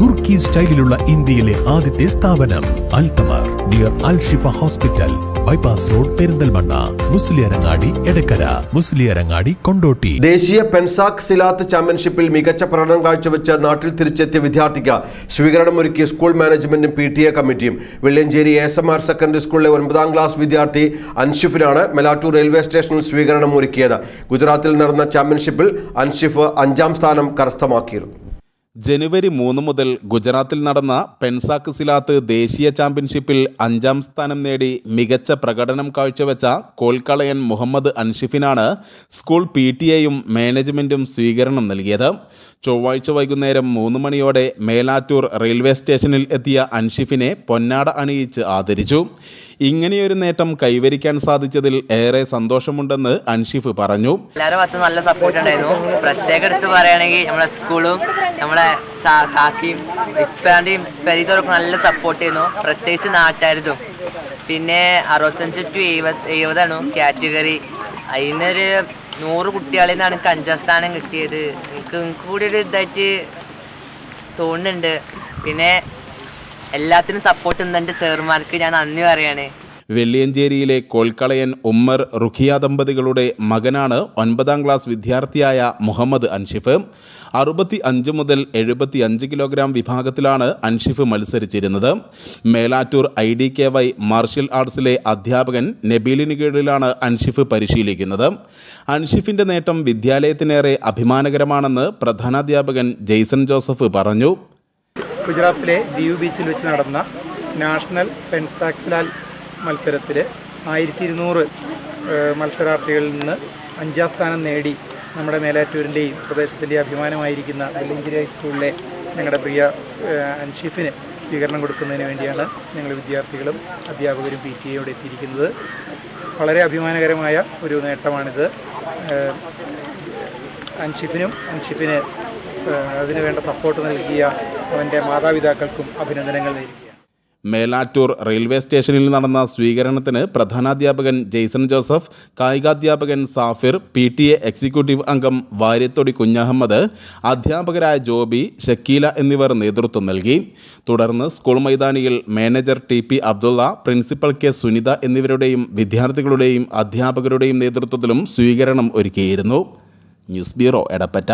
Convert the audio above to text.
തുർക്കി സ്റ്റൈലിലുള്ള ഇന്ത്യയിലെ ആദ്യത്തെ സ്ഥാപനം Al Thamar near Al Shifa hospital bypass road Perinthalmanna Musliyarangadi Edakkara Musliyarangadi Kondotty. ദേശീയ pencak സിലാത്ത് ചാമ്പ്യൻഷിപ്പിൽ മികച്ച പ്രകടനം കാഴ്ചവെച്ച് നാട്ടിൽ തിരിച്ചെത്തിയ വിദ്യാർത്ഥിക്ക് സ്വീകരണമൊരുക്കിയ സ്കൂൾ മാനേജ്മെന്റും പി ടി എ കമ്മിറ്റിയും. Velliyanchery S M R secondary സ്കൂളിലെ ഒൻപതാം ക്ലാസ് വിദ്യാർത്ഥി അൻഷിഫിനാണ് മെലാറ്റൂർ റെയിൽവേ സ്റ്റേഷനിൽ സ്വീകരണം ഒരുക്കിയത്. ഗുജറാത്തിൽ നടന്ന ചാമ്പ്യൻഷിപ്പിൽ അൻഷിഫ് അഞ്ചാം സ്ഥാനം കരസ്ഥമാക്കിയിരുന്നു. ജനുവരി മൂന്ന് മുതൽ ഗുജറാത്തിൽ നടന്ന പെൻസാക്ക് സിലാത്ത് ദേശീയ ചാമ്പ്യൻഷിപ്പിൽ അഞ്ചാം സ്ഥാനം നേടി മികച്ച പ്രകടനം കാഴ്ചവെച്ച കോൽക്കളയൻ മുഹമ്മദ് അൻഷിഫിനാണ് സ്കൂൾ പി ടി എയും മാനേജ്മെന്റും സ്വീകരണം നൽകിയത്. ചൊവ്വാഴ്ച വൈകുന്നേരം മൂന്ന് മണിയോടെ മേലാറ്റൂർ റെയിൽവേ സ്റ്റേഷനിൽ എത്തിയ അൻഷിഫിനെ പൊന്നാട അണിയിച്ച് ആദരിച്ചു. ഇങ്ങനെയൊരു നേട്ടം കൈവരിക്കാൻ സാധിച്ചതിൽ ഏറെ സന്തോഷമുണ്ടെന്ന് അൻഷിഫ് പറഞ്ഞു. എല്ലാവരും നല്ല സപ്പോർട്ട് ഉണ്ടായിരുന്നു. പ്രത്യേകം എടുത്ത് പറയുകയാണെങ്കിൽ നമ്മുടെ സ്കൂളും നമ്മളെ സാ- കാക്കിയും ഇപ്പാന്റെയും പെരിതോർക്ക് നല്ല സപ്പോർട്ട് ചെയ്യുന്നു. പ്രത്യേകിച്ച് നാട്ടായിരുന്നു പിന്നെ അറുപത്തഞ്ച് ടു എഴുപത് എഴുപതാണ് കാറ്റഗറി അതിനൊരു നൂറ് കുട്ടികളിൽ നിന്നാണ് എനിക്ക് അഞ്ചാം സ്ഥാനം കിട്ടിയത്. എനിക്ക് എനിക്ക് കൂടി ഒരു ഇതായിട്ട് തോന്നുന്നുണ്ട്. പിന്നെ എല്ലാത്തിനും സപ്പോർട്ട് ഉണ്ട് എന്റെ സാറുമാർക്ക് ഞാൻ നന്ദി പറയാണ്. വെള്ളിയഞ്ചേരിയിലെ കോൽക്കളയൻ ഉമ്മർ റുഖിയ ദമ്പതികളുടെ മകനാണ് ഒൻപതാം ക്ലാസ് വിദ്യാർത്ഥിയായ മുഹമ്മദ് അൻഷിഫ്. അറുപത്തി അഞ്ച് മുതൽ എഴുപത്തി അഞ്ച് കിലോഗ്രാം വിഭാഗത്തിലാണ് Anshif മത്സരിച്ചിരുന്നത്. Melattur I D K Y martial ആർട്സിലെ അധ്യാപകൻ നബീലിന് കീഴിലാണ് അൻഷിഫ് പരിശീലിക്കുന്നത്. അൻഷിഫിന്റെ നേട്ടം വിദ്യാലയത്തിനേറെ അഭിമാനകരമാണെന്ന് പ്രധാനാധ്യാപകൻ ജെയ്സൺ ജോസഫ് പറഞ്ഞു. ഗുജറാത്തിലെ ദിയു ബീച്ചിൽ വെച്ച് നടന്ന നാഷണൽ പെൻസാക്സ്ലാൽ മത്സരത്തിൽ ആയിരത്തി ഇരുന്നൂറ് മത്സരാർത്ഥികളിൽ നിന്ന് അഞ്ചാം സ്ഥാനം നേടി നമ്മുടെ മേലാറ്റൂരിന്റെയും പ്രദേശത്തിന്റെയും അഭിമാനമായിരിക്കുന്ന വെല്ലിഞ്ചിരി ഹൈസ്കൂളിലെ ഞങ്ങളുടെ പ്രിയ അൻഷീഫിന് സ്വീകരണം കൊടുക്കുന്നതിന് വേണ്ടിയാണ് ഞങ്ങൾ വിദ്യാർത്ഥികളും അധ്യാപകരും പി ടി എയോടെ എത്തിയിരിക്കുന്നത്. വളരെ അഭിമാനകരമായ ഒരു നേട്ടമാണിത്. അൻഷിഫിനും അൻഷിഫിന് അതിനുവേണ്ട അതിന് വേണ്ട സപ്പോർട്ട് നൽകിയ അവന്റെ മാതാപിതാക്കൾക്കും അഭിനന്ദനങ്ങൾ നേരുകയാണ്. മേലാറ്റൂർ റെയിൽവേ സ്റ്റേഷനിൽ നടന്ന സ്വീകരണത്തിന് പ്രധാനാധ്യാപകൻ Jason Joseph കായികാധ്യാപകൻ Safir P T A executive അംഗം വാര്യത്തൊടി കുഞ്ഞഹമ്മദ് അധ്യാപകരായ ജോബി ഷക്കീല എന്നിവർ നേതൃത്വം നൽകി. തുടർന്ന് സ്കൂൾ മൈതാനിയിൽ manager T P Abdulla principal K Sunitha എന്നിവരുടെയും വിദ്യാർത്ഥികളുടെയും അധ്യാപകരുടെയും നേതൃത്വത്തിലും സ്വീകരണം ഒരുക്കിയിരുന്നു. News bureau Edappatta.